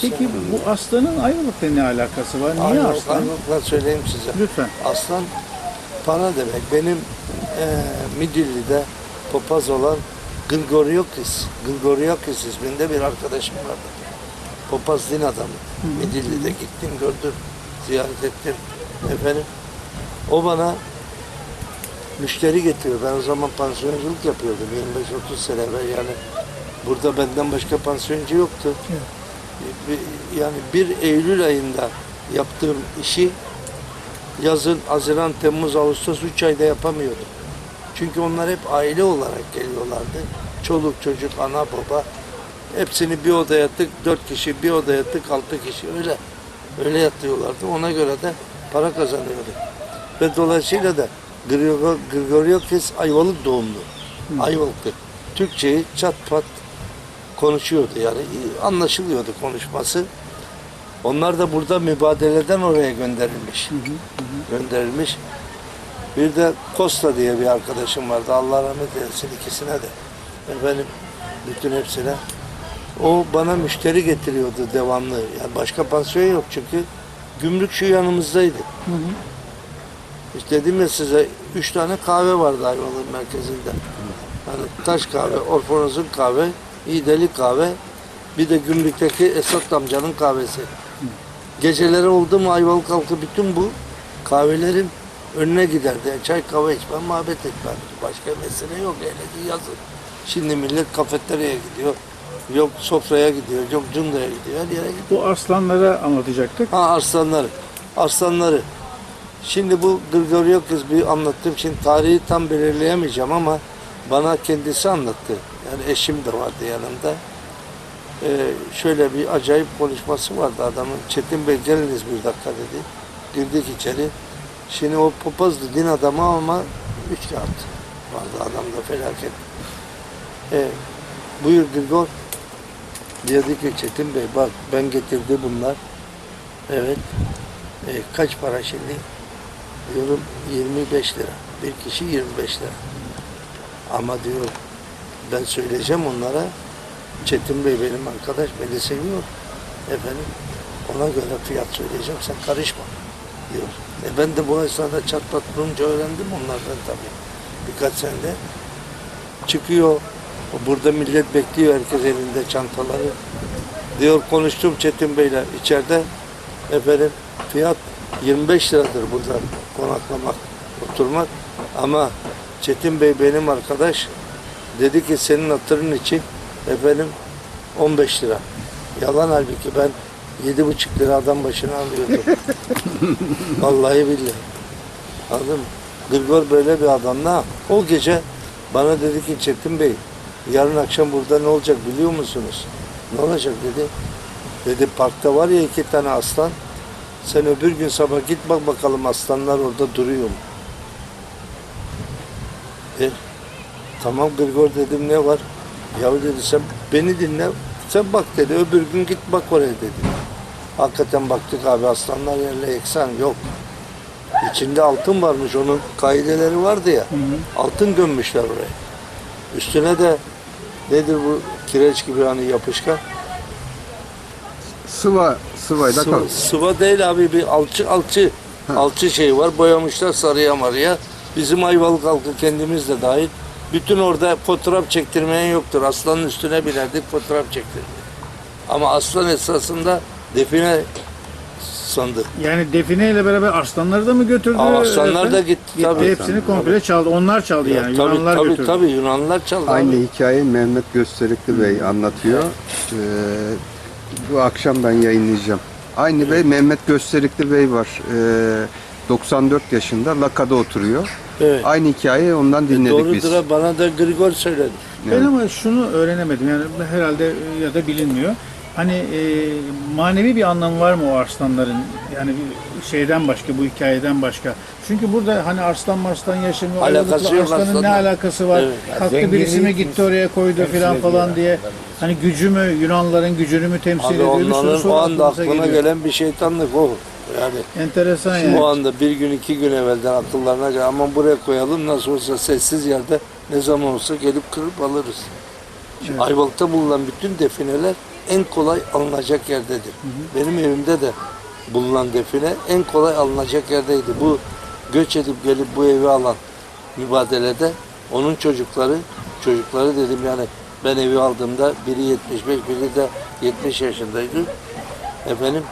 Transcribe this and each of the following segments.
Peki bu aslanın Ayvalık'ta ne alakası var? Niye Ayvalık, aslan? Ayvalık'la söyleyeyim size. Lütfen. Aslan para demek. Benim eee Midilli'de papaz olan Grigoriokis, Grigoriokis isminde bir arkadaşım vardı. Papaz din adamı. Midilli'de gittim gördüm, ziyaret ettim. Efendim, o bana müşteri getiriyor. Ben o zaman pansiyonculuk yapıyordum 25-30 sene evvel yani. Burada benden başka pansiyoncu yoktu. Bir- Yani 1 Eylül ayında yaptığım işi yazın Haziran, Temmuz, Ağustos 3 ayda yapamıyordum. Çünkü onlar hep aile olarak geliyorlardı. Çoluk çocuk, ana baba. Hepsini bir odaya tık, dört kişi, bir odaya tık, altı kişi öyle. Öyle yatıyorlardı. Ona göre de para kazanıyordum. Ve dolayısıyla da Grigor- Grigoriokis Ayvalık doğumlu. Ayvalık'tı. Türkçeyi çat pat konuşuyordu yani anlaşılıyordu konuşması. Onlar da burada mübadeleden oraya gönderilmiş. Gönderilmiş. Bir de Costa diye bir arkadaşım vardı. Allah rahmet eylesin ikisine de. Efendim bütün hepsine. O bana müşteri getiriyordu devamlı. Yani başka pansiyon yok çünkü gümrük şu yanımızdaydı. İşte dedim ya size üç tane kahve vardı Ayvalık merkezinde. Hani taş kahve, Orfonoz'un kahve, İdeli kahve, bir de gümrükteki Esat amcanın kahvesi. Geceleri oldu mu Ayvalık halkı bütün bu kahvelerin önüne giderdi. Yani çay kahve içmem, muhabbet etmem. Başka mesele yok. Hele ki yazın. Şimdi millet kafeteryaya gidiyor. Yok sofraya gidiyor, yok cundaya gidiyor, her yere gidiyor. Bu aslanlara anlatacaktık. Ha arslanları. Arslanları. Şimdi bu Grigoriokis bir anlattım. Şimdi tarihi tam belirleyemeyeceğim ama bana kendisi anlattı. Yani eşim de vardı yanımda. Ee, şöyle bir acayip konuşması vardı adamın. Çetin Bey geliniz bir dakika dedi. Girdik içeri. Şimdi o papazdı din adamı ama üç kağıt vardı adamda felaket. Ee, buyur Grigor. Dedi ki Çetin Bey bak ben getirdi bunlar. Evet. E, kaç para şimdi? Diyorum 25 lira. Bir kişi 25 lira. Ama diyor ben söyleyeceğim onlara. Çetin Bey benim arkadaş beni seviyor. Efendim ona göre fiyat söyleyeceğim sen karışma diyor. E ben de bu esnada çat pat öğrendim onlardan tabii. Birkaç senede çıkıyor. Burada millet bekliyor herkes elinde çantaları. Diyor konuştum Çetin Bey'le içeride. Efendim fiyat 25 liradır burada konaklamak, oturmak. Ama Çetin Bey benim arkadaş. Dedi ki senin hatırın için efendim 15 lira. Yalan halbuki ben 7,5 lira adam başına alıyordum. Vallahi billahi. Anladın mı? Grigor böyle bir adam. Ne? O gece bana dedi ki Çetin Bey yarın akşam burada ne olacak biliyor musunuz? Ne olacak dedi. Dedi parkta var ya iki tane aslan. Sen öbür gün sabah git bak bakalım aslanlar orada duruyor mu? E, tamam Grigor dedim ne var? Ya dedi sen beni dinle sen bak dedi öbür gün git bak oraya dedi. Hakikaten baktık abi aslanlar yerle eksan yok. İçinde altın varmış onun kaideleri vardı ya. Altın gömmüşler oraya. Üstüne de nedir bu kireç gibi hani yapışkan? Sıva, sıvayla kal. Sıva, sıva değil abi bir alçı alçı alçı şey var boyamışlar sarıya marıya. Bizim Ayvalık halkı kendimiz de dahil. Bütün orada fotoğraf çektirmeyen yoktur. Aslanın üstüne binerdik fotoğraf çektirdik. Ama aslan esasında define sandı. Yani defineyle beraber aslanları da mı götürdü? Aa, aslanlar da gitti, Gitti, tabii. hepsini komple çaldı. Onlar çaldı yani. tabii, Yunanlılar tabii, götürdü. tabii Yunanlılar çaldı. Aynı abi. hikayeyi Mehmet Gösterikli Bey anlatıyor. Ee, bu akşam ben yayınlayacağım. Aynı bey Mehmet Gösterikli Bey var. Ee, 94 yaşında Laka'da oturuyor. Evet. Aynı hikayeyi ondan dinledik biz. Doğrudur bana da Grigor söyledi. Ben ama şunu öğrenemedim yani herhalde ya da bilinmiyor. Hani e, manevi bir anlamı var mı o arslanların? Yani şeyden başka, bu hikayeden başka. Çünkü burada hani arslan marslan yaşamıyor. Alakası yok arslanın ne alakası var? Evet. Kalktı birisi mi gitti oraya koydu falan falan diye. Hani gücü mü, Yunanlıların gücünü mü temsil Abi ediyor? Bir sürü soru o anda aklına geliyor. gelen bir şeytanlık o. Yani Enteresan yani. anda bir gün iki gün evvelden akıllarına gelen aman buraya koyalım nasıl olsa sessiz yerde ne zaman olsa gelip kırıp alırız. Ayvalık'ta bulunan bütün defineler en kolay alınacak yerdedir. Benim evimde de bulunan define en kolay alınacak yerdeydi. Bu göç edip gelip bu evi alan mübadelede onun çocukları, çocukları dedim yani ben evi aldığımda biri 75, biri de 70 yaşındaydı. Efendim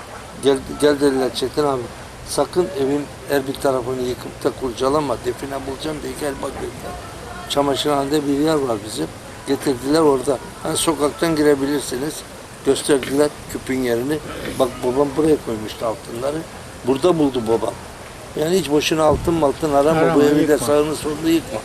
gel, gel dediler Çetin abi sakın evin her bir tarafını yıkıp da kurcalama define bulacağım diye gel bak dediler. Çamaşırhanede bir yer var bizim. Getirdiler orada. Hani sokaktan girebilirsiniz. Gösterdiler küpün yerini. Bak babam buraya koymuştu altınları. Burada buldu babam. Yani hiç boşuna altın altın arama. Arama, Bu evi de sağını solunu yıkma.